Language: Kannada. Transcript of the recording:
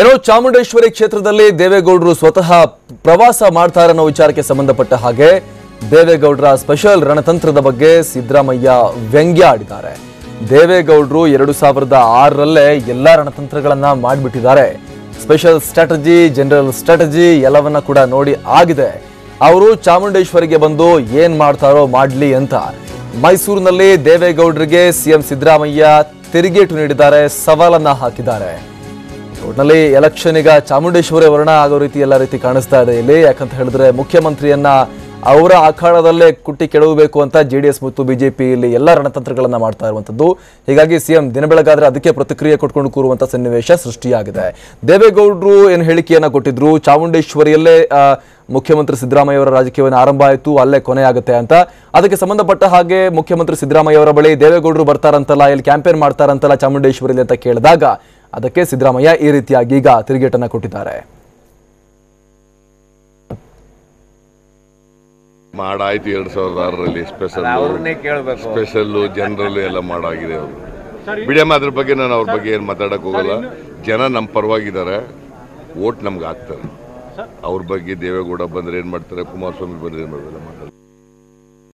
ಏನೋ ಚಾಮುಂಡೇಶ್ವರಿ ಕ್ಷೇತ್ರದಲ್ಲಿ ದೇವೇಗೌಡರು ಸ್ವತಃ ಪ್ರವಾಸ ಮಾಡ್ತಾರೆ ಅನ್ನೋ ವಿಚಾರಕ್ಕೆ ಸಂಬಂಧಪಟ್ಟ ಹಾಗೆ ದೇವೇಗೌಡರ ಸ್ಪೆಷಲ್ ರಣತಂತ್ರದ ಬಗ್ಗೆ ಸಿದ್ದರಾಮಯ್ಯ ವ್ಯಂಗ್ಯ ಆಡಿದ್ದಾರೆ ದೇವೇಗೌಡರು ಎರಡು ಸಾವಿರದ ಆರರಲ್ಲೇ ಎಲ್ಲ ರಣತಂತ್ರಗಳನ್ನ ಮಾಡಿಬಿಟ್ಟಿದ್ದಾರೆ. ಸ್ಪೆಷಲ್ ಸ್ಟ್ರಾಟಜಿ, ಜನರಲ್ ಸ್ಟ್ರಾಟಜಿ ಎಲ್ಲವನ್ನ ಕೂಡ ನೋಡಿ ಆಗಿದೆ. ಅವರು ಚಾಮುಂಡೇಶ್ವರಿಗೆ ಬಂದು ಏನ್ ಮಾಡ್ತಾರೋ ಮಾಡ್ಲಿ ಅಂತ. ಮೈಸೂರಿನಲ್ಲಿ ದೇವೇಗೌಡರಿಗೆ ಸಿಎಂ ಸಿದ್ದರಾಮಯ್ಯ ತಿರುಗೇಟು ನೀಡಿದ್ದಾರೆ, ಸವಾಲನ್ನ ಹಾಕಿದ್ದಾರೆ. ಒಟ್ನಲ್ಲಿ ಎಲೆಕ್ಷನ್ ಈಗ ಚಾಮುಂಡೇಶ್ವರಿ ವರ್ಣ ಆಗೋ ರೀತಿ ಎಲ್ಲ ರೀತಿ ಕಾಣಿಸ್ತಾ ಇದೆ ಇಲ್ಲಿ. ಯಾಕಂತ ಹೇಳಿದ್ರೆ ಮುಖ್ಯಮಂತ್ರಿಯನ್ನ ಅವರ ಅಖಾಡದಲ್ಲೇ ಕುಟ್ಟಿ ಕೆಡವಬೇಕು ಅಂತ ಜೆ ಡಿ ಎಸ್ ಮತ್ತು ಬಿಜೆಪಿ ಇಲ್ಲಿ ಎಲ್ಲ ರಣತಂತ್ರಗಳನ್ನು ಮಾಡ್ತಾ ಇರುವಂತದ್ದು ಹೀಗಾಗಿ ಸಿಎಂ ದಿನ ಬೆಳಗಾದ್ರೆ ಅದಕ್ಕೆ ಪ್ರತಿಕ್ರಿಯೆ ಕೊಟ್ಕೊಂಡು ಕೂರುವಂತ ಸನ್ನಿವೇಶ ಸೃಷ್ಟಿಯಾಗಿದೆ. ದೇವೇಗೌಡರು ಏನು ಹೇಳಿಕೆಯನ್ನ ಕೊಟ್ಟಿದ್ರು, ಚಾಮುಂಡೇಶ್ವರಿಯಲ್ಲೇ ಮುಖ್ಯಮಂತ್ರಿ ಸಿದ್ದರಾಮಯ್ಯ ಅವರ ರಾಜಕೀಯವನ್ನು ಆರಂಭ ಆಯಿತು, ಅಲ್ಲೇ ಕೊನೆ ಆಗುತ್ತೆ ಅಂತ. ಅದಕ್ಕೆ ಸಂಬಂಧಪಟ್ಟ ಹಾಗೆ ಮುಖ್ಯಮಂತ್ರಿ ಸಿದ್ದರಾಮಯ್ಯ ಅವರ ಬಳಿ ದೇವೇಗೌಡರು ಬರ್ತಾರಂತಲ್ಲ, ಇಲ್ಲಿ ಕ್ಯಾಂಪೇನ್ ಮಾಡ್ತಾರಂತಲ್ಲ ಚಾಮುಂಡೇಶ್ವರಿಲಿ ಅಂತ ಕೇಳಿದಾಗ ಅದಕ್ಕೆ ಸಿದ್ದರಾಮಯ್ಯ ಈ ರೀತಿಯಾಗಿ ಈಗ ತಿರುಗೇಟನ್ನು ಕೊಟ್ಟಿದ್ದಾರೆ. ಮಾಡಾಯ್ತು ಎರಡ್ ಸಾವಿರದ ಆರರಲ್ಲಿ ಸ್ಪೆಷಲ್ ಸ್ಪೆಷಲ್ ಜನರಲ್ ಎಲ್ಲ ಮಾಡಾಗಿದೆ ಅವರು. ಬಿಡಿಯಮ್ಮ ಅದ್ರ ಬಗ್ಗೆ ನಾನು ಅವ್ರ ಬಗ್ಗೆ ಏನು ಮಾತಾಡಕ್ ಹೋಗಲ್ಲ. ಜನ ನಮ್ಮ ಪರವಾಗಿದ್ದಾರೆ. ಓಟ್ ನಮ್ಗೆ ಹಾಕ್ತಾರೆ ಅವ್ರ ಬಗ್ಗೆ ದೇವೇಗೌಡ ಬಂದ್ರೆ ಏನ್ ಮಾಡ್ತಾರೆ? ಕುಮಾರಸ್ವಾಮಿ ಬಂದ್ರೆ ಏನು ಮಾಡ್ತಾರೆ? ಮಾತಾಡ್ತಾರೆ